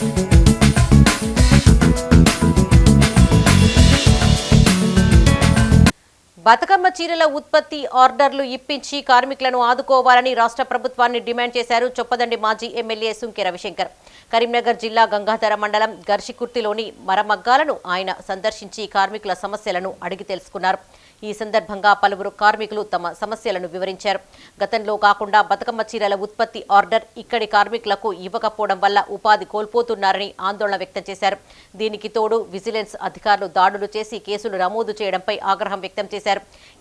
Thank you. Bathukamma చీరల ఉత్పత్తి ఆర్డర్లు ఇప్పించి కార్మికులను ఆదుకోవాలని రాష్ట్ర ప్రభుత్వాన్ని డిమాండ్ చేశారు చొప్పదండి మాజీ ఎమ్మెల్యే సుంకె రవిశంకర్. కరీంనగర్ జిల్లా గంగాధర మండలం గర్షికుర్తిలోని మరమగ్గాలను ఆయన సందర్శించి కార్మికుల సమస్యలను అడిగి తెలుసుకున్నారు. ఈ సందర్భంగా పలువురు కార్మికులు తమ సమస్యలను వివరించారు. గతంలో కాకుండా బతుకమ్మ చీరల ఉత్పత్తి ఆర్డర్ ఇక్కడి కార్మికులకు ఇవ్వకపోవడం వల్ల ఉపాధి కోల్పోతున్నారని ఆందోళన వ్యక్తం చేశారు. దీనికి తోడు విజిలెన్స్ అధికారులు దాడులు చేసి కేసులు నమోదు చేయడంపై ఆగ్రహం వ్యక్తం చేశారు.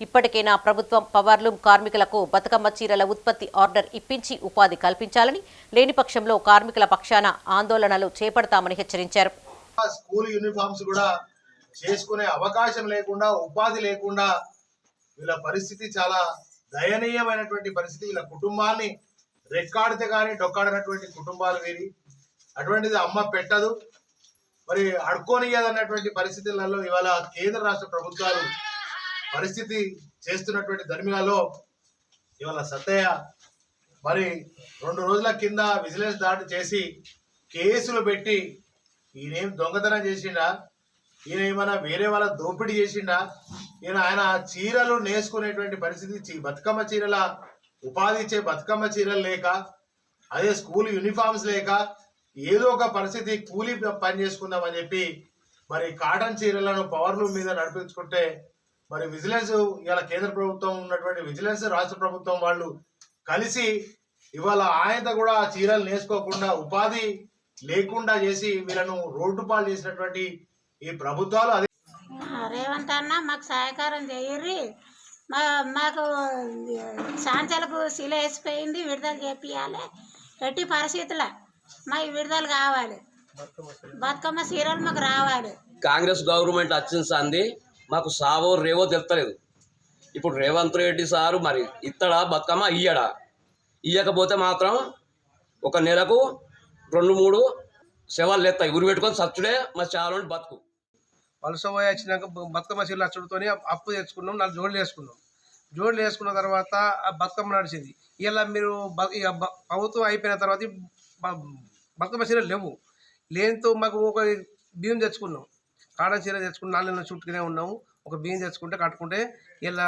ఇప్పటికైనా ప్రభుత్వం పవర్లూమ్ కార్మికులకు బతుకమ్మ చీరల ఉత్పత్తి ఆర్డర్ ఇప్పించి ఉపాధి కల్పించాలని లేని పక్షంలో కార్మికుల పక్షాన ఆందోళనలు చేపడతామని హెచ్చరించారు. స్కూల్ యూనిఫామ్స్ కూడా చేసుకునే అవకాశం లేకుండా ఉపాధి లేకుండా వీళ్ళ పరిస్థితి చాలా దయనీయమైనటువంటి పరిస్థితి. వీళ్ళ కుటుంబాన్ని రెక్కాడితే కానీ డొక్కాడినటువంటి కుటుంబాలు వీరి. అటువంటిది అమ్మ పెట్టదు. మరి అడుకోనియదన్నటువంటి పరిస్థితులలో ఇవాళ కేంద్ర రాష్ట్ర ప్రభుత్వాలు పరిస్థితి చేస్తున్నటువంటి ధర్మిలలో ఇవాళ సత్తయ్య మరి రెండు రోజుల కింద విజిలెన్స్ దాడి చేసి కేసులు పెట్టి ఈయనేం దొంగతనం చేసిండా? ఈయన ఏమైనా వేరే వాళ్ళ దోపిడీ చేసిండా? ఈయన ఆయన చీరలు నేసుకునేటువంటి పరిస్థితి బతుకమ్మ చీరల ఉపాధి ఇచ్చే బతుకమ్మ చీరలు లేక అదే స్కూల్ యూనిఫామ్స్ లేక ఏదో ఒక పరిస్థితి కూలీ పని చేసుకుందామని చెప్పి మరి కాటన్ చీరలను పవర్లూమ్ మీద నడిపించుకుంటే మరి విజిలెన్స్ ఇవాళ కేంద్ర ప్రభుత్వం ఉన్నటువంటి విజిలెన్స్ రాష్ట్ర ప్రభుత్వం వాళ్ళు కలిసి ఇవాళ ఆయనతో కూడా ఆ చీరలు నేసుకోకుండా ఉపాధి లేకుండా చేసి వీళ్ళను రోడ్డు పాలు చేసినటువంటి ఈ ప్రభుత్వాలు అదే రేవంత్ అన్న మాకు సహకారం చేయర్రి. మా మాకు సాంచలకు శిల వేసిపోయింది విడుదల చేపియాలి ఎట్టి పరిస్థితుల మాకు విడుదల కావాలి. బతుకమ్మ సీరియల్ మాకు రావాలి. కాంగ్రెస్ గవర్నమెంట్ వచ్చిన సంది మాకు సావో రేవో తెలుస్తలేదు ఇప్పుడు రేవంత్ రెడ్డి సారు మరి ఇత్తడా బతుకమ్మ? ఇయ్యడా. ఇయ్యకపోతే మాత్రం ఒక నెలకు రెండు మూడు శవాలు లేస్తాయి ఉరి పెట్టుకొని సచ్చుడే మా చాలా బతుకు. వలస పోయి వచ్చినాక బతుకమ్మ చీరలు అచ్చుడుతోని అప్పు తెచ్చుకున్నాం నాలుగు జోడులు వేసుకున్నాం. జోడులు వేసుకున్న తర్వాత ఆ బతుకమ్మ నడిచింది. ఇలా మీరు ఇక ప్రభుత్వం అయిపోయిన తర్వాత బతుకమ్మ చీరలు లేవు. లేనితో మాకు ఒక బియ్యం తెచ్చుకున్నాం. కాడ చీర తెచ్చుకుని నాలుగు నెలల చుట్టుకునే ఉన్నాము. ఒక బియ్యం తెచ్చుకుంటే కట్టుకుంటే ఇలా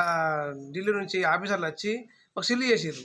ఢిల్లీ నుంచి ఆఫీసర్లు వచ్చి ఒక సిల్లు చేసారు